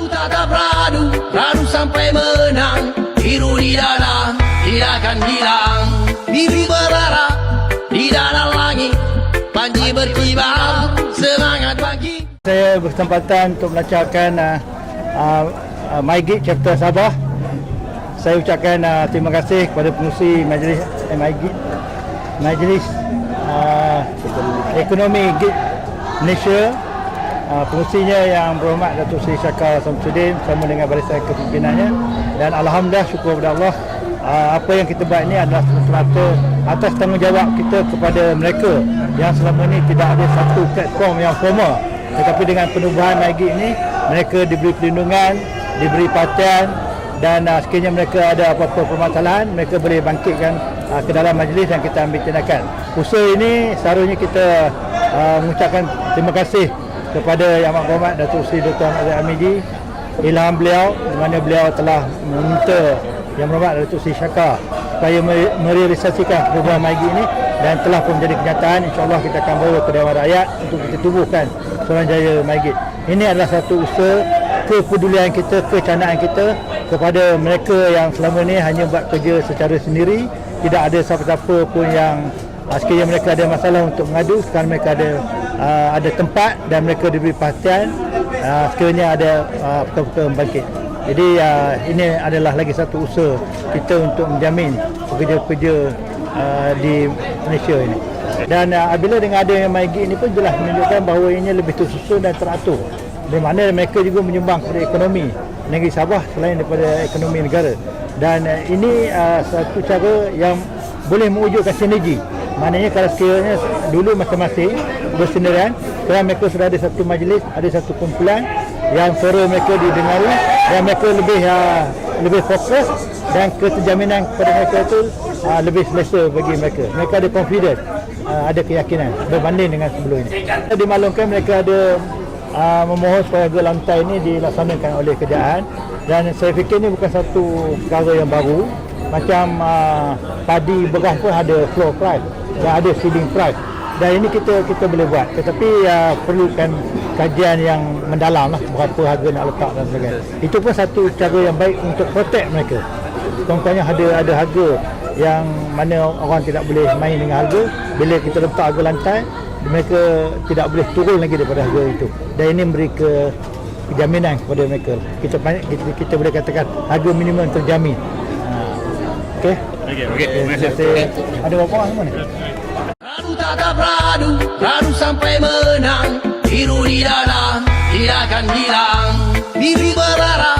Radu tak ada beradu, radu sampai menang. Biru di dada, tidak akan hilang. Bibi berdarah, di dalam langit Panji berkibar, semangat bagi Saya berkesempatan untuk melancarkan uh, uh, uh, MyGig chapter Sabah. Saya ucapkan uh, terima kasih kepada pengurusi Majlis eh, MyGig Majlis uh, Ekonomi Gig Malaysia uh, pengurusinya yang berhormat Datuk Seri Syakar Samsudin bersama dengan barisan kepimpinannya. Dan Alhamdulillah syukur kepada Allah uh, apa yang kita buat ini adalah semata-mata atas tanggungjawab kita kepada mereka yang selama ini tidak ada satu platform yang formal. Tetapi dengan penubuhan MyGig ini mereka diberi perlindungan diberi perhatian dan uh, sekiranya mereka ada apa-apa permasalahan mereka boleh bangkitkan uh, ke dalam majlis dan kita ambil tindakan. Usaha ini seharusnya kita uh, mengucapkan terima kasih kepada Yang Amat Berhormat Datuk Seri Dr. Ahmad Zahid Amidi ilham beliau di mana beliau telah meminta Yang Berhormat Datuk Seri Syakar supaya mere- merealisasikan program MyGi ini dan telah pun menjadi kenyataan insyaAllah kita akan bawa ke Dewan Rakyat untuk kita tubuhkan Suruhanjaya MyGi ini adalah satu usaha kepedulian kita, kecanaan kita kepada mereka yang selama ini hanya buat kerja secara sendiri tidak ada siapa-siapa pun yang uh, sekiranya mereka ada masalah untuk mengadu sekarang mereka ada uh, ada tempat dan mereka diberi perhatian uh, sekiranya ada uh, perkara-perkara membangkit jadi uh, ini adalah lagi satu usaha kita untuk menjamin pekerja-pekerja uh, di Malaysia ini. Dan uh, apabila dengan ada yang MyGig ini pun jelas menunjukkan bahawa ini lebih tersusun dan teratur. Bermakna mereka juga menyumbang kepada ekonomi negeri Sabah selain daripada ekonomi negara. Dan uh, ini uh, satu cara yang boleh mewujudkan sinergi maknanya kalau sekiranya dulu masing-masing bersendirian sekarang mereka sudah ada satu majlis ada satu kumpulan yang suara mereka didengari dan mereka lebih uh, lebih fokus dan keterjaminan kepada mereka itu uh, lebih selesa bagi mereka. Mereka ada confidence uh, ada keyakinan berbanding dengan sebelum ini. Dimaklumkan mereka ada uh, memohon supaya harga lantai ini dilaksanakan oleh kerajaan. Dan saya fikir ini bukan satu perkara yang baru. Macam uh, padi beras pun ada floor price dan ada ceiling price. Dan ini kita kita boleh buat. Tetapi uh, perlukan kajian yang mendalam lah. Berapa harga nak letak dan sebagainya. Itu pun satu cara yang baik untuk protect mereka. Contohnya ada ada harga yang mana orang tidak boleh main dengan harga. Bila kita letak harga lantai mereka tidak boleh turun lagi daripada harga itu. Dan ini memberi ke kejaminan kepada mereka. Kita kita, kita boleh katakan harga minimum terjamin. Okey? Okey, okey. Terima kasih. kasih ada berapa orang semua ni? Radu tak ada beradu, radu sampai menang. Biru di dada, tidak akan hilang. Bibi berdarah,